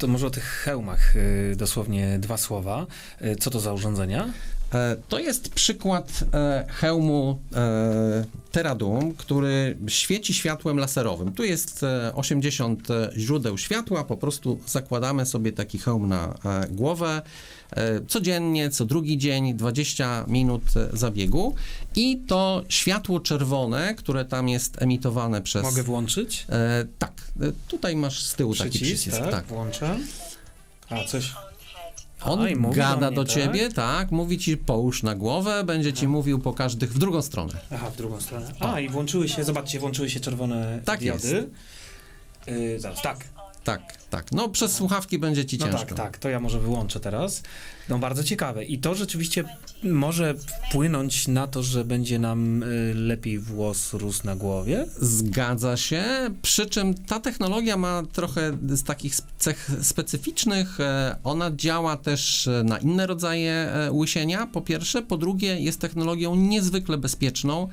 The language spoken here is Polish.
To może o tych hełmach y, dosłownie dwa słowa. Y, Co to za urządzenia? E, To jest przykład e, hełmu e, Teradum, który świeci światłem laserowym. Tu jest e, 80 źródeł światła, po prostu zakładamy sobie taki hełm na głowę. Codziennie, co drugi dzień, 20 minut zabiegu i to światło czerwone, które tam jest emitowane przez... Mogę włączyć? Tak, tutaj masz z tyłu taki przycisk. tak? tak. Włączam. A, coś... On A, i mówi gada do do, mnie, ciebie, tak? mówi ci połóż na głowę, będzie ci mówił po każdych w drugą stronę. Aha, w drugą stronę. A, i włączyły się, zobaczcie, włączyły się czerwone Tak diody. Y, zaraz, tak. Tak, tak. No przez słuchawki będzie ci No ciężko. tak, tak, to ja może wyłączę teraz. No bardzo ciekawe. I to rzeczywiście może wpłynąć na to, że będzie nam y, lepiej włos rósł na głowie? Zgadza się, przy czym ta technologia ma trochę z takich cech specyficznych. E, Ona działa też e, na inne rodzaje e, łysienia, po pierwsze. Po drugie, jest technologią niezwykle bezpieczną.